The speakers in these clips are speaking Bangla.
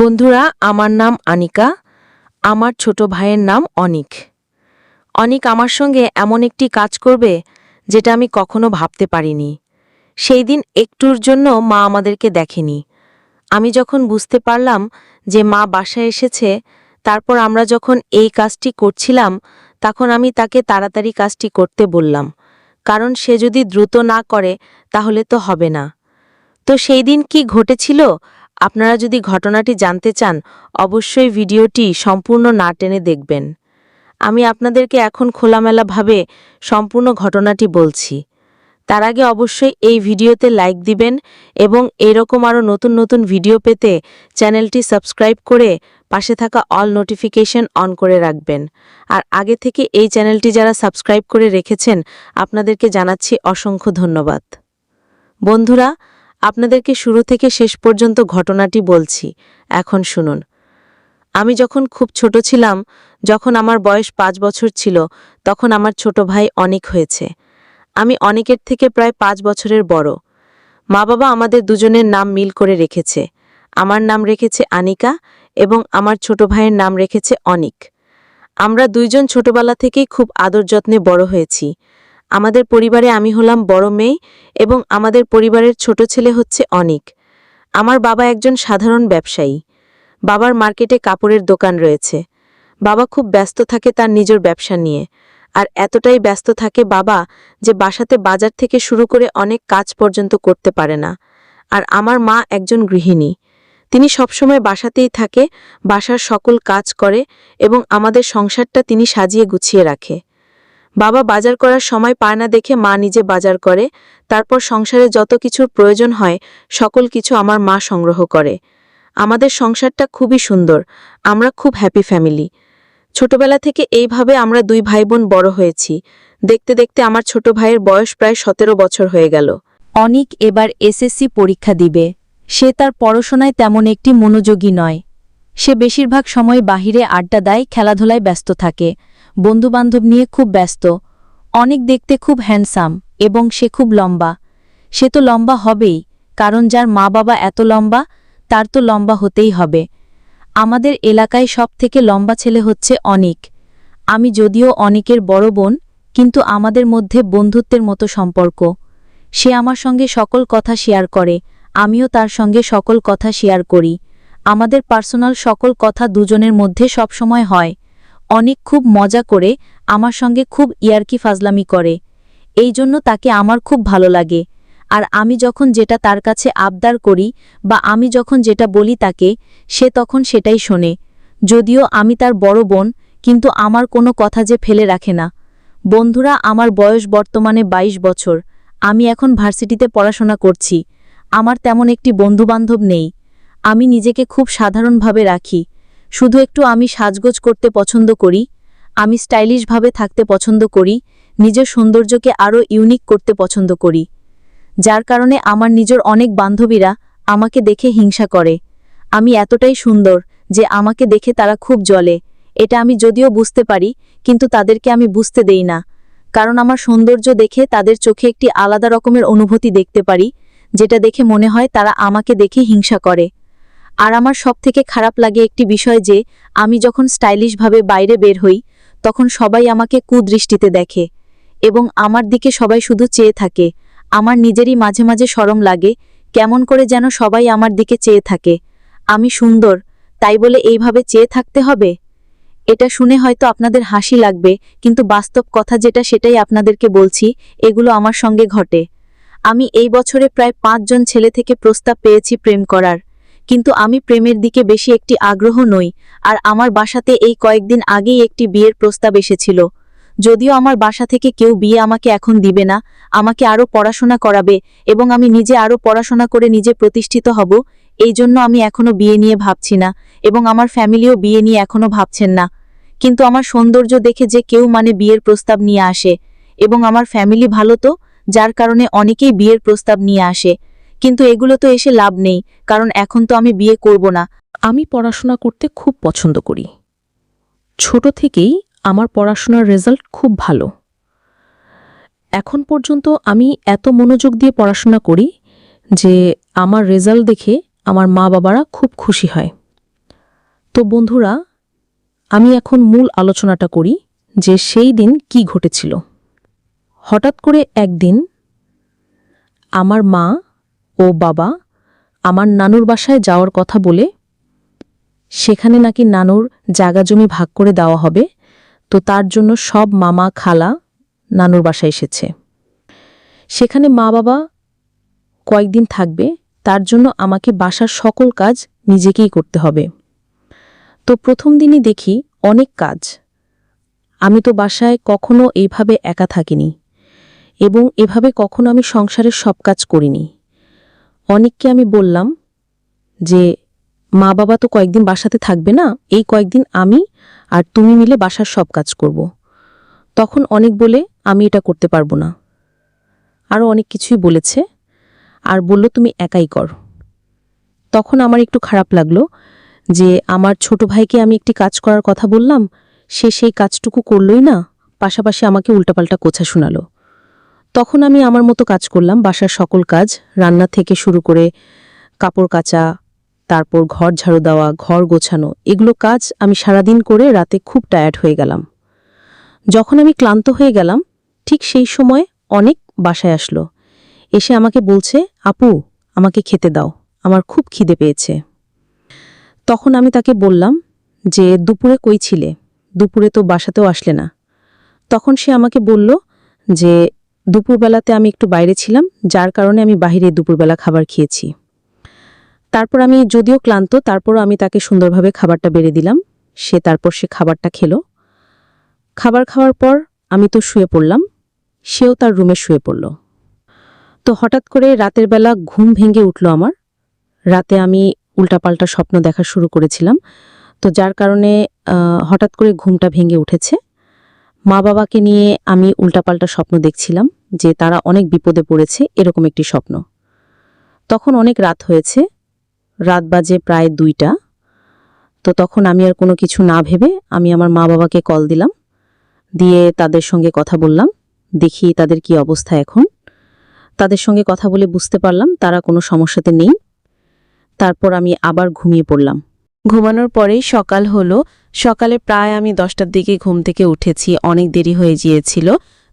বন্ধুরা, আমার নাম আনিকা, আমার ছোট ভাইয়ের নাম অনিক। অনিক আমার সঙ্গে এমন একটি কাজ করবে যেটা আমি কখনো ভাবতে পারিনি। সেই দিন একটুর জন্য মা আমাদেরকে দেখেনি। আমি যখন বুঝতে পারলাম যে মা বাসায় এসেছে, তারপর আমরা যখন এই কাজটি করছিলাম, তখন আমি তাকে তাড়াতাড়ি কাজটি করতে বললাম, কারণ সে যদি দ্রুত না করে, তাহলে তো হবে না। তো সেই দিন কি ঘটেছিল? আপনারা যদি ঘটনাটি জানতে চান, অবশ্যই ভিডিওটি সম্পূর্ণ না টেনে দেখবেন। আমি আপনাদেরকে এখন খোলামেলাভাবে সম্পূর্ণ ঘটনাটি বলছি। তার আগে অবশ্যই এই ভিডিওতে লাইক দিবেন এবং এরকম আরও নতুন নতুন ভিডিও পেতে চ্যানেলটি সাবস্ক্রাইব করে পাশে থাকা অল নোটিফিকেশন অন করে রাখবেন। আর আগে থেকে এই চ্যানেলটি যারা সাবস্ক্রাইব করে রেখেছেন, আপনাদেরকে জানাচ্ছি অসংখ্য ধন্যবাদ। বন্ধুরা আপনাদেরকে শুরু থেকে শেষ পর্যন্ত ঘটনাটি বলছি। এখন শুনুন। আমি যখন খুব ছোট ছিলাম, যখন আমার বয়স পাঁচ বছর ছিল, তখন আমার ছোট ভাই অনেক হয়েছে। আমি অনেকের থেকে প্রায় পাঁচ বছরের বড়। মা বাবা আমাদের দুজনের নাম মিল করে রেখেছে। আমার নাম রেখেছে আনিকা এবং আমার ছোট ভাইয়ের নাম রেখেছে অনিক। আমরা দুইজন ছোটবেলা থেকেই খুব আদর যত্নে বড় হয়েছি। আমাদের পরিবারে আমি হলাম বড় মেয়ে এবং আমাদের পরিবারের ছোট ছেলে হচ্ছে অনিক। আমার বাবা একজন সাধারণ ব্যবসায়ী। বাবার মার্কেটে কাপড়ের দোকান রয়েছে। বাবা খুব ব্যস্ত থাকে তার নিজের ব্যবসা নিয়ে। আর এতটাই ব্যস্ত থাকে বাবা যে বাসাতে বাজার থেকে শুরু করে অনেক কাজ পর্যন্ত করতে পারে না। আর আমার মা একজন গৃহিণী। তিনি সবসময় বাসাতেই থাকে, বাসার সকল কাজ করে এবং আমাদের সংসারটা তিনি সাজিয়ে গুছিয়ে রাখে। বাবা বাজার করার সময় পায় না দেখে মা নিজে বাজার করে। তারপর সংসারে যত কিছুর প্রয়োজন হয়, সকল কিছু আমার মা সংগ্রহ করে। আমাদের সংসারটা খুবই সুন্দর। আমরা খুব হ্যাপি ফ্যামিলি ছোটবেলা থেকে এইভাবে আমরা দুই ভাই বোন বড় হয়েছি। দেখতে দেখতে আমার ছোট ভাইয়ের বয়স প্রায় সতেরো বছর হয়ে গেল। অনিক এবার এসএসসি পরীক্ষা দিবে। সে তার পড়াশোনায় তেমন একটি মনোযোগী নয়। সে বেশিরভাগ সময় বাহিরে আড্ডা দেয়, খেলাধুলায় ব্যস্ত থাকে। বন্ধুবান্ধব নিয়ে খুব ব্যস্ত। অনেক দেখতে খুব হ্যান্ডসাম এবং সে খুব লম্বা। সে তো লম্বা হবেই, কারণ যার মা বাবা এত লম্বা, তার তো লম্বা হতেই হবে। আমাদের এলাকায় সব থেকে লম্বা ছেলে হচ্ছে অনিক। আমি যদিও অনিকের বড় বোন, কিন্তু আমাদের মধ্যে বন্ধুত্বের মতো সম্পর্ক। সে আমার সঙ্গে সকল কথা শেয়ার করে, আমিও তার সঙ্গে সকল কথা শেয়ার করি। আমাদের পার্সোনাল সকল কথা দুজনের মধ্যে সবসময় হয়। অনেক খুব মজা করে আমার সঙ্গে খুব ইয়ার্কি ফাজলামি করে। এই জন্য তাকে আমার খুব ভালো লাগে। আর আমি যখন যেটা তার কাছে আবদার করি বা আমি যখন যেটা বলি তাকে, সে তখন সেটাই শোনে। যদিও আমি তার বড় বোন, কিন্তু আমার কোনো কথা যে ফেলে রাখে না। বন্ধুরা, আমার বয়স বর্তমানে ২২ বছর। আমি এখন ভার্সিটিতে পড়াশোনা করছি। আমার তেমন একটি বন্ধুবান্ধব নেই। আমি নিজেকে খুব সাধারণভাবে রাখি। শুধু একটু আমি সাজগোজ করতে পছন্দ করি, আমি স্টাইলিশভাবে থাকতে পছন্দ করি, নিজের সৌন্দর্যকে আরও ইউনিক করতে পছন্দ করি। যার কারণে আমার নিজের অনেক বান্ধবীরা আমাকে দেখে হিংসা করে। আমি এতটাই সুন্দর যে আমাকে দেখে তারা খুব জলে এটা আমি যদিও বুঝতে পারি, কিন্তু তাদেরকে আমি বুঝতে দেই না। কারণ আমার সৌন্দর্য দেখে তাদের চোখে একটি আলাদা রকমের অনুভূতি দেখতে পারি, যেটা দেখে মনে হয় তারা আমাকে দেখে হিংসা করে। আর আমার সবথেকে খারাপ লাগে একটি বিষয় যে, আমি যখন স্টাইলিশভাবে বাইরে বের হই, তখন সবাই আমাকে কুদৃষ্টিতে দেখে এবং আমার দিকে সবাই শুধু চেয়ে থাকে। আমার নিজেরই মাঝে মাঝে সরম লাগে, কেমন করে যেন সবাই আমার দিকে চেয়ে থাকে। আমি সুন্দর, তাই বলে এইভাবে চেয়ে থাকতে হবে? এটা শুনে হয়তো আপনাদের হাসি লাগবে, কিন্তু বাস্তব কথা যেটা সেটাই আপনাদেরকে বলছি, এগুলো আমার সঙ্গে ঘটে। আমি এই বছরে প্রায় পাঁচজন ছেলে থেকে প্রস্তাব পেয়েছি প্রেম করার। কিন্তু আমি প্রেমের দিকে বেশি একটি আগ্রহ নই, আর আমার বাসাতে এই কয়েকদিন আগেই একটি বিয়ের প্রস্তাব এসেছিল। যদিও আমার বাসা থেকে কেউ বিয়ে আমাকে এখন দিবে না, আমাকে আরও পড়াশোনা করাবে এবং আমি নিজে আরও পড়াশোনা করে নিজে প্রতিষ্ঠিত হব, এই জন্য আমি এখনও বিয়ে নিয়ে ভাবছি না এবং আমার ফ্যামিলিও বিয়ে নিয়ে এখনও ভাবছেন না। কিন্তু আমার সৌন্দর্য দেখে যে কেউ মানে বিয়ের প্রস্তাব নিয়ে আসে এবং আমার ফ্যামিলি ভালো তো, যার কারণে অনেকেই বিয়ের প্রস্তাব নিয়ে আসে। কিন্তু এগুলো তো এসে লাভ নেই, কারণ এখন তো আমি বিয়ে করব না। আমি পড়াশোনা করতে খুব পছন্দ করি। ছোট থেকেই আমার পড়াশোনার রেজাল্ট খুব ভালো। এখন পর্যন্ত আমি এত মনোযোগ দিয়ে পড়াশোনা করি যে আমার রেজাল্ট দেখে আমার মা বাবারা খুব খুশি হয়। তো বন্ধুরা, আমি এখন মূল আলোচনাটা করি যে সেই দিন কি ঘটেছিল। হঠাৎ করে একদিন আমার মা ও বাবা, আমার নানুর বাসায় যাওয়ার কথা বলে, সেখানে নাকি নানুর জাগা জমি ভাগ করে দেওয়া হবে, তো তার জন্য সব মামা খালা নানুর বাসায় এসেছে। সেখানে মা বাবা কয়েকদিন থাকবে, তার জন্য আমাকে বাসার সকল কাজ নিজেকেই করতে হবে। তো প্রথম দিনই দেখি অনেক কাজ। আমি তো বাসায় কখনো এইভাবে একা থাকিনি এবং এভাবে কখনো আমি সংসারের সব কাজ করিনি। অনেককে আমি বললাম যে, মা বাবা তো কয়েকদিন বাসাতে থাকবে না, এই কয়েকদিন আমি আর তুমি মিলে বাসার সব কাজ করব। তখন অনেক বলে, আমি এটা করতে পারব না। আরও অনেক কিছুই বলেছে, আর বলল, তুমি একাই কর। তখন আমার একটু খারাপ লাগল যে, আমার ছোট ভাইকে আমি একটি কাজ করার কথা বললাম, সে সেই কাজটুকু করলই না, পাশাপাশি আমাকে উল্টাপাল্টা কোছা শোনালো। তখন আমি আমার মতো কাজ করলাম, বাসার সকল কাজ, রান্না থেকে শুরু করে কাপড় কাচা, তারপর ঘর ঝাড়ু দেওয়া, ঘর গোছানো, এগুলো কাজ আমি সারাদিন করে রাতে খুব টায়ার্ড হয়ে গেলাম। যখন আমি ক্লান্ত হয়ে গেলাম, ঠিক সেই সময় অনেক বাসায় আসলো। এসে আমাকে বলছে, আপু, আমাকে খেতে দাও, আমার খুব খিদে পেয়েছে। তখন আমি তাকে বললাম যে, দুপুরে কই ছিলে? দুপুরে তো বাসাতেও আসলে না। তখন সে আমাকে বলল যে দুপুরবেলাতে আমি একটু বাইরে ছিলাম, যার কারণে আমি বাহিরে দুপুরবেলা খাবার খেয়েছি। তারপর আমি যদিও ক্লান্ত, তারপরও আমি তাকে সুন্দরভাবে খাবারটা বেড়ে দিলাম। সে তারপর সে খাবারটা খেলো। খাবার খাওয়ার পর আমি তো শুয়ে পড়লাম, সেও তার রুমে শুয়ে পড়ল। তো হঠাৎ করে রাতের বেলা ঘুম ভেঙে উঠল আমার। রাতে আমি উল্টাপাল্টা স্বপ্ন দেখা শুরু করেছিলাম। তো যার কারণে হঠাৎ করে ঘুমটা ভেঙে উঠেছে। মা বাবাকে নিয়ে আমি উল্টাপাল্টা স্বপ্ন দেখছিলাম যে তারা অনেক বিপদে পড়েছে এরকম একটি স্বপ্ন। তখন অনেক রাত হয়েছে, রাত বাজে প্রায় দুইটা। তো তখন আমি আর কোনো কিছু না ভেবে আমি আমার মা বাবাকে কল দিলাম, দিয়ে তাদের সঙ্গে কথা বললাম, দেখি তাদের কি অবস্থা এখন। তাদের সঙ্গে কথা বলে বুঝতে পারলাম তারা কোনো সমস্যাতে নেই। তারপর আমি আবার ঘুমিয়ে পড়লাম। ঘুমানোর পরেই সকাল হলো সকালে প্রায় আমি দশটার দিকে ঘুম থেকে উঠেছি, অনেক দেরি হয়ে গিয়েছিল।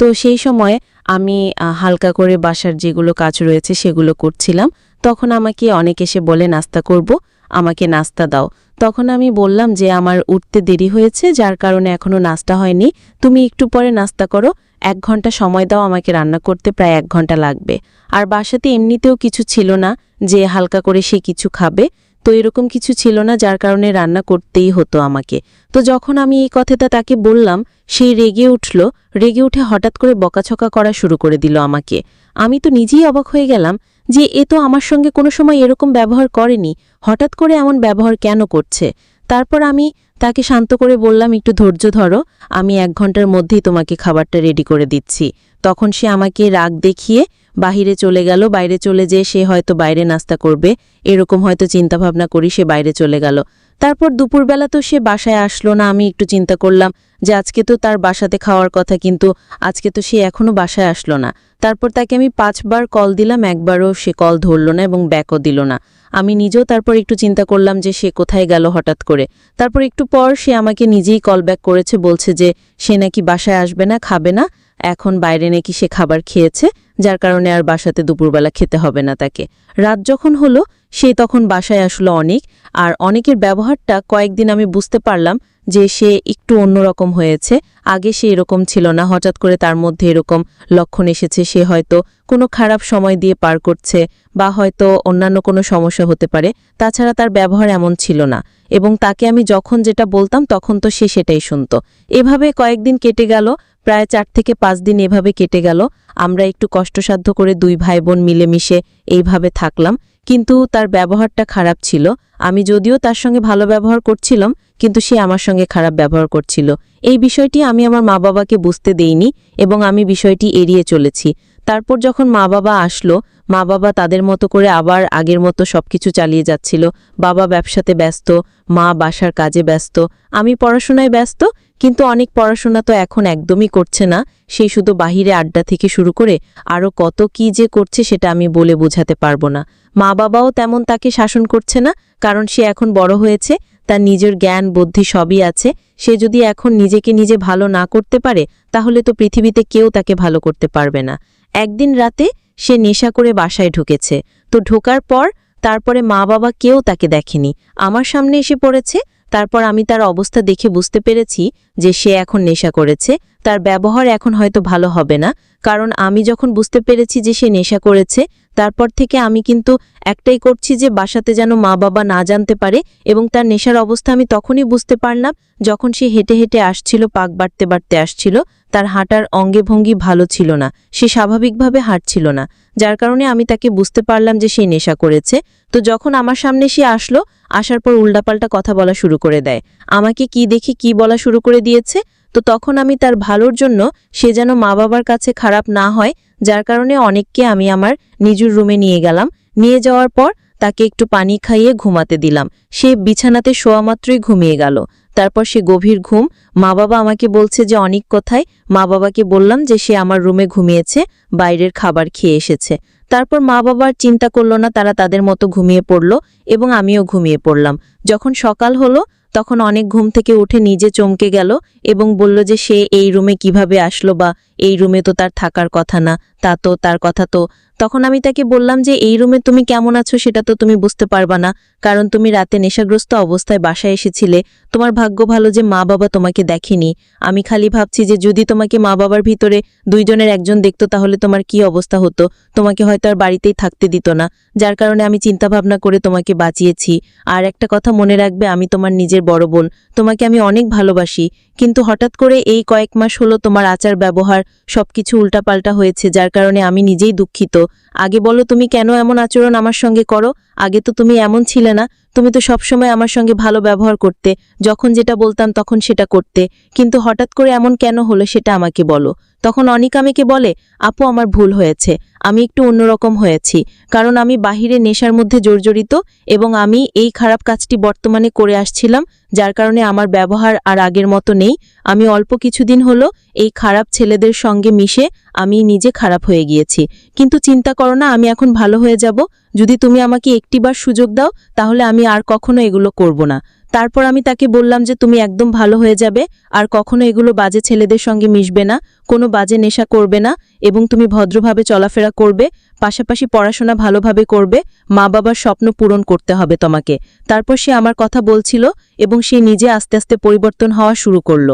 তো সেই সময় আমি হালকা করে বাসার যেগুলো কাজ রয়েছে সেগুলো করছিলাম। তখন আমাকে অনেক এসে বলে, নাস্তা করব, আমাকে নাস্তা দাও। তখন আমি বললাম যে, আমার উঠতে দেরি হয়েছে, যার কারণে এখনও নাস্তা হয়নি। তুমি একটু পরে নাস্তা করো, এক ঘণ্টা সময় দাও, আমাকে রান্না করতে প্রায় এক ঘণ্টা লাগবে। আর বাসাতে এমনিতেও কিছু ছিল না যে, হালকা করে সে কিছু খাবে। তো এরকম কিছু ছিল না যার কারণে রান্না করতেই হতো আমাকে। তো যখন আমি এই কথাটা তাকে বললাম সেই রেগে উঠল। রেগে উঠে হঠাৎ করে বকাছকা করা শুরু করে দিল আমাকে। আমি তো নিজেই অবাক হয়ে গেলাম যে এ তো আমার সঙ্গে কোনো সময় এরকম ব্যবহার করেনি। হঠাৎ করে এমন ব্যবহার কেন করছে? তারপর আমি তাকে শান্ত করে বললাম, একটু ধৈর্য ধরো, আমি এক ঘণ্টার মধ্যেই তোমাকে খাবারটা রেডি করে দিচ্ছি। তখন সে আমাকে রাগ দেখিয়ে বাহিরে চলে গেল, বাইরে চলে যেয়ে সে হয়তো বাইরে নাস্তা করবে, এরকম হয়তো চিন্তাভাবনা করি সে বাইরে চলে গেল। তারপর দুপুরবেলা তো সে বাসায় আসলো না, আমি একটু চিন্তা করলাম যে আজকে তো তার বাসাতে খাওয়ার কথা, কিন্তু আজকে তো সে এখনও বাসায় আসলো না। তারপর তাকে আমি পাঁচবার কল দিলাম, একবারও সে কল ধরল না এবং ব্যাকও দিল না। আমি নিজেও তারপর একটু চিন্তা করলাম যে সে কোথায় গেল হঠাৎ করে। তারপর একটু পর সে আমাকে নিজেই কল ব্যাক করেছে, বলছে যে সে নাকি বাসায় আসবে না, খাবে না, এখন বাইরে নাকি সে খাবার খেয়েছে যার কারণে আর বাসাতে দুপুরবেলা খেতে হবে না তাকে। রাত যখন হলো, সে তখন বাসায় আসলো অনেক, আর অনেকের ব্যবহারটা কয়েকদিন আমি বুঝতে পারলাম যে সে একটু অন্যরকম হয়েছে। আগে সে এরকম ছিল না। হঠাৎ করে তার মধ্যে এরকম লক্ষণ এসেছে। সে হয়তো কোনো খারাপ সময় দিয়ে পার করছে বা হয়তো অন্যান্য কোনো সমস্যা হতে পারে। তাছাড়া তার ব্যবহার এমন ছিল না এবং তাকে আমি যখন যেটা বলতাম তখন তো সে সেটাই শুনত। এভাবে কয়েকদিন কেটে গেল, প্রায় চার থেকে পাঁচ দিন এভাবে কেটে গেল। আমরা একটু কষ্টসাধ্য করে দুই ভাই বোন মিলেমিশে এইভাবে থাকলাম। কিন্তু তার ব্যবহারটা খারাপ ছিল। আমি যদিও তার সঙ্গে ভালো ব্যবহার করছিলাম কিন্তু সে আমার সঙ্গে খারাপ ব্যবহার করছিল। এই বিষয়টি আমি আমার মা বাবাকে বুঝতে দেইনি এবং আমি বিষয়টি এড়িয়ে চলেছি। তারপর যখন মা বাবা আসলো, মা বাবা তাদের মতো করে আবার আগের মতো সবকিছু চালিয়ে যাচ্ছিল। বাবা ব্যবসাতে ব্যস্ত, মা বাসার কাজে ব্যস্ত। আমি পড়াশোনায় ব্যস্ত, কিন্তু অনেক পড়াশোনা তো এখন একদমই করছে না। সে শুধু বাহিরে আড্ডা থেকে শুরু করে আরও কত কি যে করছে সেটা আমি বলে বোঝাতে পারব না। মা বাবাও তেমন তাকে শাসন করছে না, কারণ সে এখন বড় হয়েছে। তার নিজের জ্ঞান, বুদ্ধি সবই আছে। সে যদি এখন নিজেকে নিজে ভালো না করতে পারে, তাহলে তো পৃথিবীতে কেউ তাকে ভালো করতে পারবে না। একদিন রাতে সে নেশা করে বাসায় ঢুকেছে। তো ঢোকার পর তারপরে মা বাবা কেউ তাকে দেখেনি। আমার সামনে এসে পড়েছে তারপর আমি তার অবস্থা দেখে বুঝতে পেরেছি যে সে এখন নেশা করেছে। তার ব্যবহার এখন হয়তো ভালো হবে না, কারণ আমি যখন বুঝতে পেরেছি যে সে নেশা করেছে, তারপর থেকে আমি কিন্তু একটাই করছি যে বাসাতে যেন মা বাবা না জানতে পারে এবং তার নেশার অবস্থা আমি তখনই বুঝতে পারলাম যখন সে হেঁটে হেঁটে আসছিল, পাক বাড়তে বাড়তে আসছিল। তার হাঁটার অঙ্গে ভঙ্গি ভালো ছিল না, সে স্বাভাবিকভাবে হাঁটছিল না। যার কারণে আমি তাকে বুঝতে পারলাম যে সে নেশা করেছে। তো যখন আমার সামনে সে আসলো, আসার পর উল্টাপাল্টা কথা বলা শুরু করে দেয়। আমাকে কি দেখে কি বলা শুরু করে দিয়েছে? তো তখন আমি তার ভালোর জন্য সে যেন মা বাবার কাছে খারাপ না হয়, যার কারণে অনেককে আমি আমার নিজের রুমে নিয়ে গেলাম। নিয়ে যাওয়ার পর তাকে একটু পানি খাইয়ে ঘুমাতে দিলাম। সে বিছানাতে শোয়া মাত্রই ঘুমিয়ে গেল। তারপর সে গভীর ঘুম। মা বাবা আমাকে বলছে যে, অনেক কথায় মা বাবাকে বললাম যে, সে আমার রুমে ঘুমিয়েছে, বাইরের খাবার খেয়ে এসেছে। তারপর মা বাবার চিন্তা করল না, তারা তাদের মতো ঘুমিয়ে পড়ল এবং আমিও ঘুমিয়ে পড়লাম। যখন সকাল হলো, তখন অনেক ঘুম থেকে উঠে নিজে চমকে গেল এবং বলল যে, সে এই রুমে কীভাবে আসলো বা এই রুমে তো তার থাকার কথা না, তা তো তার কথা তো। তখন আমি তাকে বললাম যে, এই রুমে তুমি কেমন আছো সেটা তো তুমি বুঝতে পারবা না, কারণ তুমি রাতে নেশাগ্রস্ত অবস্থায় বাসায় এসেছিলে। তোমার ভাগ্য ভালো যে মা বাবা তোমাকে দেখেনি। আমি খালি ভাবছি যে, যদি তোমাকে মা বাবার ভিতরে দুইজনের একজন দেখতো তাহলে তোমার কি অবস্থা হতো? তোমাকে হয়তো আর বাড়িতেই থাকতে দিত না, যার কারণে আমি চিন্তা ভাবনা করে তোমাকে বাঁচিয়েছি। আর একটা কথা মনে রাখবে, আমি তোমার নিজের বড় বোন, তোমাকে আমি অনেক ভালোবাসি। কিন্তু হঠাৎ করে এই কয়েক মাস হলো তোমার আচার ব্যবহার সবকিছু উল্টাপাল্টা হয়েছে, যার কারণে আমি নিজেই দুঃখিত। আগে বলো তুমি কেন এমন আচরণ আমার সঙ্গে করো? আগে তো তুমি এমন ছিলে না। তুমি তো সবসময় আমার সঙ্গে ভালো ব্যবহার করতে। যখন যেটা বলতাম তখন সেটা করতে। কিন্তু হঠাৎ করে এমন কেন হলো সেটা আমাকে বলো। তখন অনিক আমাকে বলে, আপু, আমার ভুল হয়েছে। আমি একটু অন্যরকম হয়েছি। কারণ আমি বাহিরে নেশার মধ্যে জর্জরিত এবং আমি এই খারাপ কাজটি বর্তমানে করে আসছিলাম, যার কারণে আমার ব্যবহার আর আগের মতো নেই। আমি অল্প কিছুদিন হলো এই খারাপ ছেলেদের সঙ্গে মিশে আমি নিজে খারাপ হয়ে গিয়েছি। কিন্তু চিন্তা করো না, আমি এখন ভালো হয়ে যাব। যদি তুমি আমাকে একটিবার সুযোগ দাও, তাহলে আমি আর কখনো এগুলো করব না। তারপর আমি তাকে বললাম যে, তুমি একদম ভালো হয়ে যাবে, আর কখনো এগুলো বাজে ছেলেদের সঙ্গে মিশবে না, কোনো বাজে নেশা করবে না, এবং তুমি ভদ্রভাবে চলাফেরা করবে, পাশাপাশি পড়াশোনা ভালোভাবে করবে মা বাবার স্বপ্ন পূরণ করতে হবে তোমাকে। তারপর সে আমার কথা বলছিল, এবং সে নিজে আস্তে আস্তে পরিবর্তন হওয়া শুরু করল।